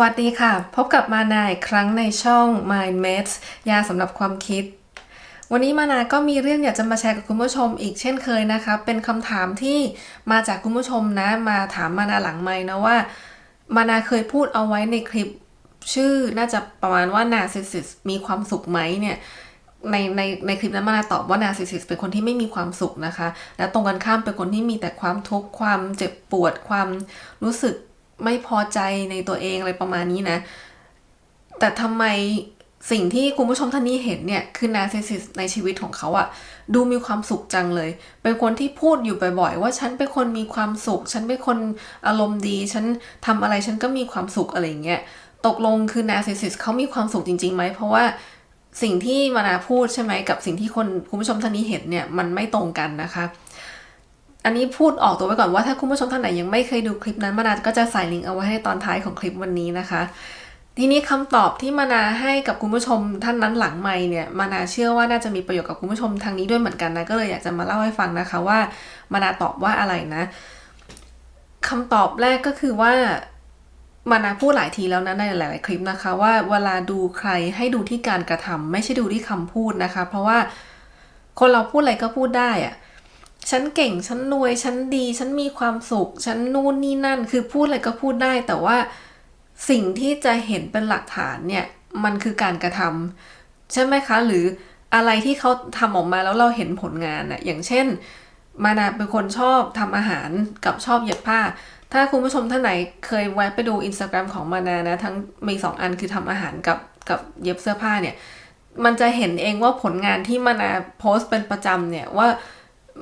สวัสดีค่ะ พบกับมานาอีกครั้งในช่อง Mind Mates ยาสำหรับความคิด วันนี้มานาก็มีเรื่องอยากจะมาแชร์กับคุณผู้ชมอีกเช่นเคยนะคะ เป็นคำถามที่มาจากคุณผู้ชมนะมาถามมานาหลังไม้นะว่า มานาเคยพูดเอาไว้ในคลิป ชื่อน่าจะประมาณว่า narcissist มีความสุขไหมเนี่ยในในในคลิปนั้นมานาตอบว่า narcissist เป็นคนที่ไม่มีความสุขนะคะ และตรงกันข้ามเป็นคนที่มีแต่ความทุกข์ความเจ็บปวดความรู้สึก ไม่พอใจในตัวเองอะไรประมาณนี้นะ แต่ทำไมสิ่งที่คุณผู้ชมท่านนี้เห็นเนี่ย คือ narcissist ในชีวิตของเขาอะดูมีความสุขจังเลย เป็นคนที่พูดอยู่บ่อยๆ ว่าฉันเป็นคนมีความสุข ฉันเป็นคนอารมณ์ดี ฉันทำอะไรฉันก็มีความสุขอะไรอย่างเงี้ยตกลงคือ narcissist เขามีความสุขจริงๆไหมเพราะว่าสิ่งที่มานาพูดใช่ไหมกับสิ่งที่คนคุณผู้ชมท่านนี้เห็นเนี่ยมันไม่ตรงกันนะคะ อันนี้พูดออกตัวไว้ก่อนว่าถ้าคุณผู้ชมท่านไหนยังไม่เคยดูคลิปนั้นมานาก็จะใส่ลิงก์เอาไว้ให้ตอนท้ายของคลิปวันนี้นะคะ ทีนี้คำตอบที่มานาให้กับคุณผู้ชมท่านนั้นหลังไม่เนี่ยมานาเชื่อว่าน่าจะมีประโยชน์กับคุณผู้ชมทางนี้ด้วยเหมือนกันนะก็เลยอยากจะมาเล่าให้ฟังนะคะว่ามานาตอบว่าอะไรนะคำตอบแรกก็คือว่ามานาพูดหลายทีแล้วนะในหลาย ๆ คลิปนะคะ ว่าเวลาดูใครให้ดูที่การกระทำไม่ใช่ดูที่คำพูดนะคะ เพราะว่าคนเราพูดอะไรก็พูดได้อะ ฉันเก่งฉันรวยฉันดี ฉันมีความสุข ฉันนู่นนี่นั่น คือพูดอะไรก็พูดได้ แต่ว่าสิ่งที่จะเห็นเป็นหลักฐานเนี่ย มันคือการกระทำใช่ไหมคะ หรืออะไรที่เขาทำออกมาแล้วเราเห็นผลงานอะอย่างเช่น มานาเป็นคนชอบทำอาหารกับชอบเย็บผ้า ถ้าคุณผู้ชมท่านไหนเคยแวะไปดูอินสตาแกรมของมานานะ ทั้งมีสองอันคือทำอาหารกับกับเย็บเสื้อผ้าเนี่ย มันจะเห็นเองว่าผลงานที่มานาโพสต์เป็นประจำเนี่ยว่า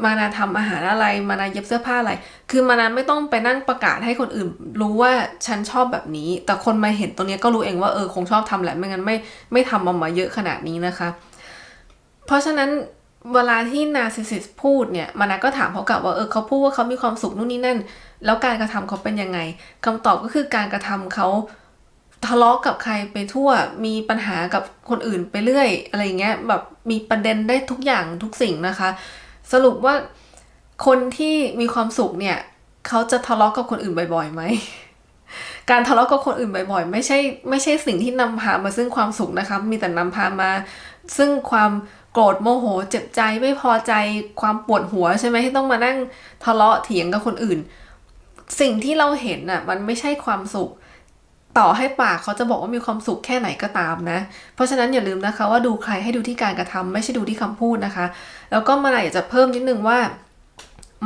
มานาทำอาหารอะไร มานาเย็บเสื้อผ้าอะไร คือมานาไม่ต้องไปนั่งประกาศให้คนอื่น รู้ว่าฉันชอบแบบนี้ แต่คนมาเห็นตรงนี้ก็รู้เองว่าเออคงชอบทำแหละ ไม่งั้นไม่ไม่ทำออกมาเยอะขนาดนี้นะคะ เพราะฉะนั้นเวลาที่นาซิซิสพูดเนี่ย มานาก็ถามเขากลับว่าเออเขาพูดว่าเขามีความสุขนู่นนี่นั่น แล้วการกระทำเขาเป็นยังไงคำตอบก็คือการกระทำเขาทะเลาะกับใครไปทั่ว มีปัญหากับคนอื่นไปเรื่อย อะไรเงี้ย แบบมีประเด็นได้ทุกอย่างทุกสิ่งนะคะ สรุปว่าคนที่มีความสุขเนี่ยเขาจะทะเลาะกับคนอื่นบ่อยๆไหม การทะเลาะกับคนอื่นบ่อยๆ ไม่ใช่ไม่ใช่สิ่งที่นำพามาซึ่งความสุขนะคะ มีแต่นำพามา ซึ่งความโกรธโมโห เจ็บใจไม่พอใจความปวดหัวใช่ไหมที่ต้องมานั่งทะเลาะเถียงกับคนอื่น สิ่งที่เราเห็นอะมันไม่ใช่ความสุข ต่อให้ปากเขาจะบอกว่ามีความสุขแค่ไหนก็ตามนะ เพราะฉะนั้นอย่าลืมนะคะว่าดูใครให้ดูที่การกระทำไม่ใช่ดูที่คำพูดนะคะ แล้วก็มานาอยากจะเพิ่มนิดนึงว่า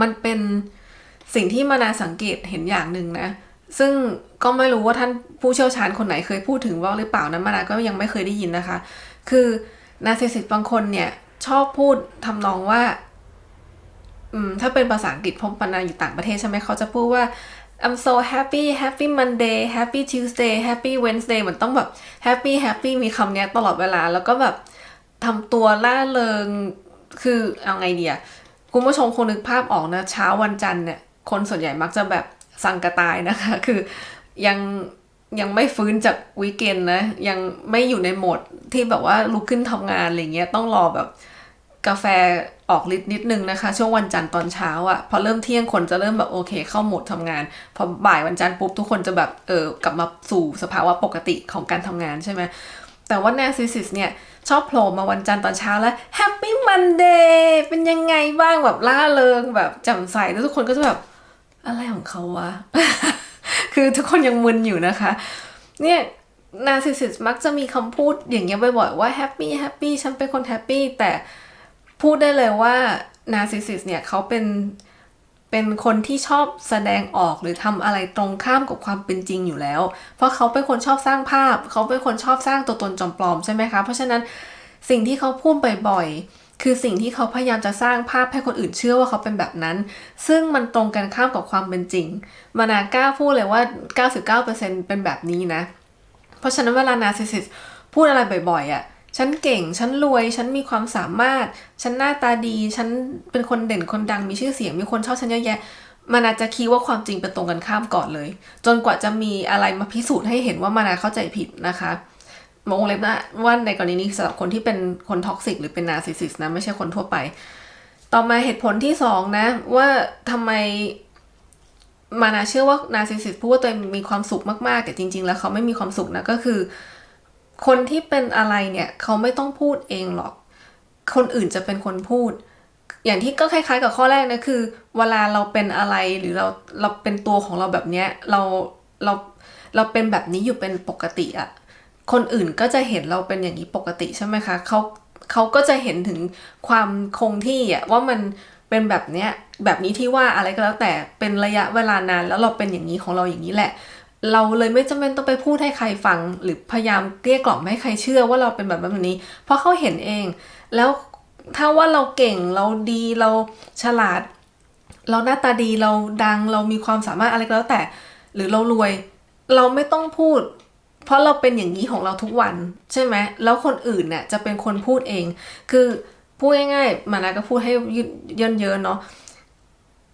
มันเป็นสิ่งที่มานาสังเกตเห็นอย่างหนึ่งนะ ซึ่งก็ไม่รู้ว่าท่านผู้เชี่ยวชาญคนไหนเคยพูดถึงว่าหรือเปล่านะมานาก็ยังไม่เคยได้ยินนะคะ คือนาเซสิตบางคนเนี่ยชอบพูดทำนองว่าอืมถ้าเป็นภาษาอังกฤษพบปนาอยู่ต่างประเทศใช่ไหมเขาจะพูดว่า I'm so happy happy Monday happy Tuesday happy Wednesday เหมือนต้องแบบ happy happy มีคำนี้ตลอดเวลา แล้วก็แบบทำตัวล่าเริง คือเอาไงเดียคุณผู้ชมคงนึกภาพออกนะ เช้าวันจันทร์เนี่ย คนส่วนใหญ่มักจะแบบสังกระตายนะคะ คือยังยังไม่ฟื้นจากวีเกนนะ ยังไม่อยู่ในโหมดที่แบบว่าลุกขึ้นทำงานอะไรเงี้ย ต้องรอแบบ กาแฟออกฤทธิ์นิดนึงนะคะ ช่วงวันจันทร์ตอนเช้าอะ่ะพอเริ่มเที่ยงคนจะเริ่มแบบโอเค เข้าโหมดทำงาน พอบ่ายวันจันทร์ปุ๊บทุกคนจะแบบเออกลับมาสู่สภาวะปกติของการทำงานใช่ไหมแต่ว่า narcissist เนี่ย ชอบโผล่มาวันจันทร์ตอนเช้าแล้ว Happy Monday เป็นยังไงบ้างแบบล่าเริงแบบแจ่มใสแล้วทุกคนก็จะแบบอะไรของเขาวะ คือทุกคนยังมึนอยู่นะคะ เนี่ย narcissist มักจะมีคำพูดอย่างเงี้ยบ่อยๆว่า happy happy ฉันเป็นคน happy แต่ พูดได้เลยว่า narcissist เนี่ยเขาเป็นเป็นคนที่ชอบแสดงออกหรือทำอะไรตรงข้ามกับความเป็นจริงอยู่แล้ว เพราะเขาเป็นคนชอบสร้างภาพ เขาเป็นคนชอบสร้างตัวตนจอมปลอมใช่ไหมคะ เพราะฉะนั้นสิ่งที่เขาพูดบ่อยๆ คือสิ่งที่เขาพยายามจะสร้างภาพให้คนอื่นเชื่อว่าเขาเป็นแบบนั้น ซึ่งมันตรงกันข้ามกับความเป็นจริง มานากล้าพูดเลยว่า 99%เป็นแบบนี้นะ เพราะฉะนั้นเวลา narcissist พูดอะไรบ่อยๆอะ่ะ ฉันเก่ง ฉันรวย ฉันมีความสามารถ ฉันหน้าตาดี ฉันเป็นคนเด่นคนดัง มีชื่อเสียง มีคนชอบฉันเยอะแยะ มันอาจจะคิดว่าความจริงเป็นตรงกันข้ามก่อนเลย จนกว่าจะมีอะไรมาพิสูจน์ให้เห็นว่ามานาเข้าใจผิดนะคะมองเล็บนะว่าในกรณีนี้สำหรับคนที่เป็นคนท็อกซิกหรือเป็นนาซิสิสนะไม่ใช่คนทั่วไป ต่อมาเหตุผลที่สองนะ ว่าทำไมมานาเชื่อว่านาซิสิสพูดว่าตัวเองมีความสุขมากๆ แต่จริง ๆ แล้วเขาไม่มีความสุขนะก็คือ คนที่เป็นอะไรเนี่ยเขาไม่ต้องพูดเองหรอก คนอื่นจะเป็นคนพูด อย่างที่ก็คล้ายๆ กับข้อแรกนะคือ เวลาเราเป็นอะไรหรือเราเราเป็นตัวของเราแบบเนี้ยเราเราเราเป็นแบบนี้อยู่เป็นปกติอะคนอื่นก็จะเห็นเราเป็นอย่างนี้ปกติใช่ไหมคะเขาเขาก็จะเห็นถึงความคงที่อะว่ามันเป็นแบบเนี้ยแบบนี้ที่ว่าอะไรก็แล้วแต่เป็นระยะเวลานานแล้วเราเป็นอย่างนี้ของเราอย่างนี้แหละ เราเลยไม่จำเป็นต้องไปพูดให้ใครฟัง หรือพยายามเกลี้ยกล่อมให้ใครเชื่อว่าเราเป็นแบบแบบนี้ เพราะเขาเห็นเอง แล้วถ้าว่าเราเก่งเราดีเราฉลาด เราหน้าตาดีเราดังเรามีความสามารถอะไรก็แล้วแต่ หรือเรารวย เราไม่ต้องพูด เพราะเราเป็นอย่างนี้ของเราทุกวัน ใช่ไหมแล้วคนอื่นเนี่ยจะเป็นคนพูดเอง คือพูดง่ายๆมานะก็พูดให้ยืดเยินเยอะเนาะ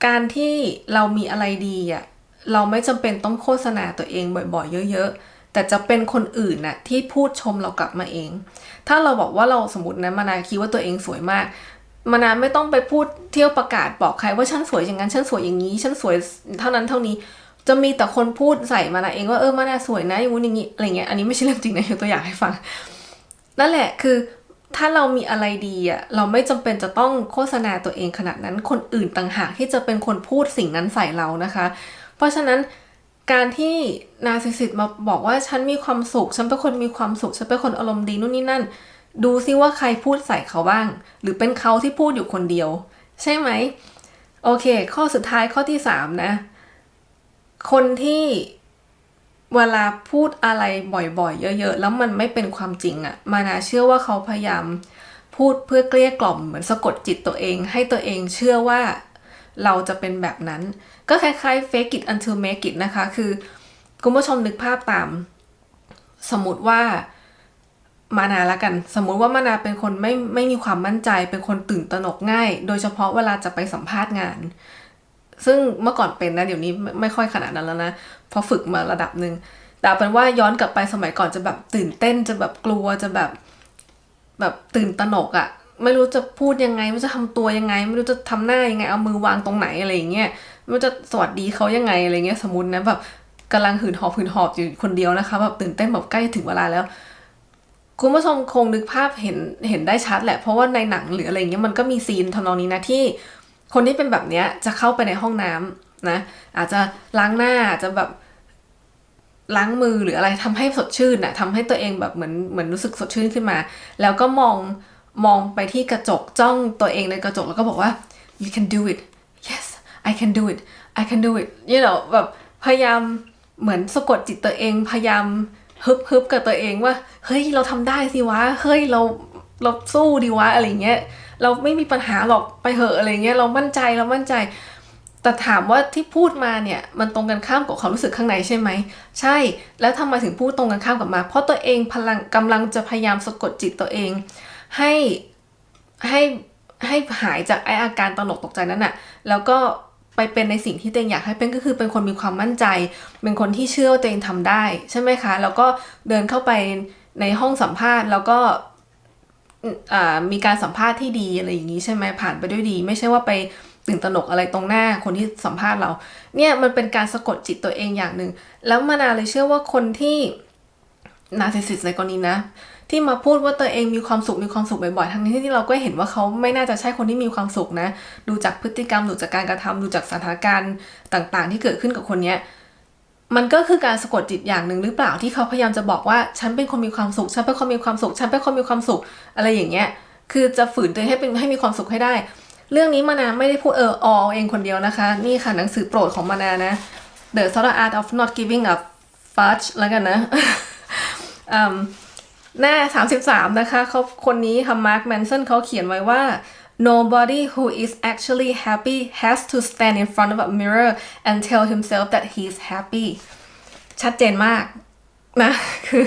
การที่เรามีอะไรดีอะ เราไม่จำเป็นต้องโฆษณาตัวเองบ่อยๆ เยอะๆ แต่จะเป็นคนอื่นน่ะที่พูดชมเรากลับมาเอง ถ้าเราบอกว่าเราสมมตินะมานาคิดว่าตัวเองสวยมาก มานาไม่ต้องไปพูดเที่ยวประกาศบอกใครว่าฉันสวยอย่างนั้น ฉันสวยอย่างนี้ ฉันสวยเท่านั้นเท่านี้ จะมีแต่คนพูดใส่มานาเองว่าเออมานาสวยนะอย่างงู้นอย่างนี้อะไรเงี้ย อันนี้ไม่ใช่เรื่องจริงนะยกตัวอย่างให้ฟัง นั่นแหละคือถ้าเรามีอะไรดีอะเราไม่จำเป็นจะต้องโฆษณาตัวเองขนาดนั้น คนอื่นต่างหากที่จะเป็นคนพูดสิ่งนั้นใส่เรานะคะ เพราะฉะนั้นการที่นาซิสิตมาบอกว่าฉันมีความสุข ฉันเป็นคนมีความสุข ฉันเป็นคนอารมณ์ดีนู่นนี่นั่น ดูซิว่าใครพูดใส่เขาบ้าง หรือเป็นเขาที่พูดอยู่คนเดียว ใช่ไหม โอเค ข้อสุดท้ายข้อที่สามนะ คนที่เวลาพูดอะไรบ่อยๆ เยอะ ๆ แล้วมันไม่เป็นความจริงอะมานาเชื่อว่าเขาพยายามพูดเพื่อเกลี้ยกล่อมเหมือนสะกดจิตตัวเอง ให้ตัวเองเชื่อว่า เราจะเป็นแบบนั้น ก็คล้ายๆ fake it until make it นะคะ คือคุณผู้ชมนึกภาพตาม สมมติว่ามานาละกัน สมมุติว่ามานาเป็นคนไม่ไม่มีความมั่นใจ เป็นคนตื่นตระหนกง่าย โดยเฉพาะเวลาจะไปสัมภาษณ์งาน ซึ่งเมื่อก่อนเป็นนะเดี๋ยวนี้ไม่ไม่ค่อยขนาดนั้นแล้วนะพราะฝึกมาระดับหนึ่งแต่เอาเป็นว่าย้อนกลับไปสมัยก่อนจะแบบตื่นเต้นจะแบบกลัวจะแบบแบบตื่นตระหนกอะ่ะ ไม่รู้จะพูดยังไง ไม่รู้จะทำตัวยังไง ไม่รู้จะทำหน้ายังไง เอามือวางตรงไหนอะไรอย่างเงี้ยไม่รู้จะสวัสดีเขายังไงอะไรเงี้ยสมมตินะแบบกำลังหืนหอบหืนหอบอยู่คนเดียวนะคะแบบตื่นเต้นแบบใกล้ถึงเวลาแล้ว คุณผู้ชมคงนึกภาพเห็นเห็นได้ชัดแหละ เพราะว่าในหนังหรืออะไรเงี้ยมันก็มีซีนทำนองนี้นะที่ คนที่เป็นแบบเนี้ยจะเข้าไปในห้องน้ำนะ อาจจะล้างหน้าอาจจะแบบล้างมือหรืออะไรทำให้สดชื่นนะทำให้ตัวเองแบบเหมือนเหมือนรู้สึกสดชื่นขึ้นมา แล้วก็มอง มองไปที่กระจกจ้องตัวเองในกระจกแล้วก็บอกว่า you can do it yes I can do it I can do it you know แบบพยายามเหมือนสะกดจิตตัวเอง พยายามฮึบฮึบกับตัวเองว่า เฮ้ยเราทำได้สิวะ เฮ้ยเราเราสู้ดีวะอะไรเงี้ย เราไม่มีปัญหาหรอกไปเหอะอะไรเงี้ย เรามั่นใจเรามั่นใจ แต่ถามว่าที่พูดมาเนี่ย มันตรงกันข้ามกับความรู้สึกข้างในใช่ไหม ใช่ แล้วทำไมถึงพูดตรงกันข้ามกับมา เพราะตัวเองพลังกำลังจะพยายามสะกดจิตตัวเอง ให้ให้ให้หายจากไออาการตระหนกตกใจนั้นอะแล้วก็ไปเป็นในสิ่งที่ตัวเองอยากให้เป็นก็คือเป็นคนมีความมั่นใจ เป็นคนที่เชื่อว่าตัวเองทำได้ใช่ไหมคะ แล้วก็เดินเข้าไปในห้องสัมภาษณ์ แล้วก็มีการสัมภาษณ์ที่ดีอะไรอย่างนี้ใช่ไหมผ่านไปด้วยดี ไม่ใช่ว่าไปตื่นตระหนกอะไรตรงหน้าคนที่สัมภาษณ์เรา เนี่ยมันเป็นการสะกดจิตตัวเองอย่างหนึ่งแล้วมานาเลยเชื่อว่าคนที่นาซิสิสในกรณีนะ ที่มาพูดว่าตัวเองมีความสุขมีความสุขบ่อยๆ ทั้งนี้ที่เราก็เห็นว่าเขาไม่น่าจะใช่คนที่มีความสุขนะ ดูจากพฤติกรรมดูจากการกระทำดูจากสถานการณ์ต่างๆ ที่เกิดขึ้นกับคนเนี้ยมันก็คือการสะกดจิตอย่างหนึ่งหรือเปล่าที่เขาพยายามจะบอกว่าฉันเป็นคนมีความสุขฉันเป็นคนมีความสุขฉันเป็นคนมีความสุขอะไรอย่างเงี้ย คือจะฝืนตัวเองให้เป็นให้มีความสุขให้ได้ เรื่องนี้มานาไม่ได้พูดเอออเองคนเดียวนะคะ นี่ค่ะหนังสือโปรดของมานานะ The Subtle Art of Not Giving a Fudge แล้วกันนะ หน้า 33 นะคะเขาคนนี้ค่ะมาร์คแมนเซนเขาเขียนไว้ว่า nobody who is actually happy has to stand in front of a mirror and tell himself that he's happy ชัดเจนมากนะคือ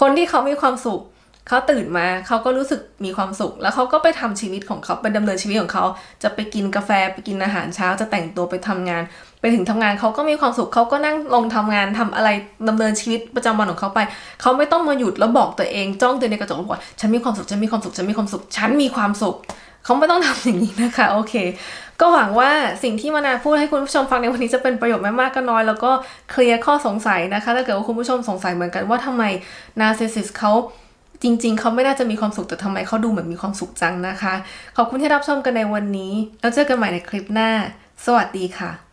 คนที่เขามีความสุข เขาตื่นมาเขาก็รู้สึกมีความสุข แล้วเขาก็ไปทำชีวิตของเขาไปดำเนินชีวิตของเขา จะไปกินกาแฟไปกินอาหารเช้า จะแต่งตัวไปทำงาน ไปถึงทำงานเขาก็มีความสุขเขาก็นั่งลงทำงานทำอะไรดำเนินชีวิตประจำวันของเขาไป เขาไม่ต้องมาหยุดแล้วบอกตัวเองจ้องตัวในกระจกบอกว่าฉันมีความสุขฉันมีความสุขฉันมีความสุขฉันมีความสุขเขาไม่ต้องทำอย่างนี้นะคะโอเค ก็หวังว่าสิ่งที่มานาพูดให้คุณผู้ชมฟังในวันนี้จะเป็นประโยชน์ไม่มากก็น้อย แล้วก็เคลียร์ข้อสงสัยนะคะถ้าเกิดว่าคุณผู้ชมสงสัยเหมือนกันว่าทำไมนาร์ซิสซิสเขา จริง ๆ เขาไม่น่าจะมีความสุขแต่ทำไมเขาดูเหมือนมีความสุขจังนะคะ ขอบคุณที่รับชมกันในวันนี้ แล้วเจอกันใหม่ในคลิปหน้า สวัสดีค่ะ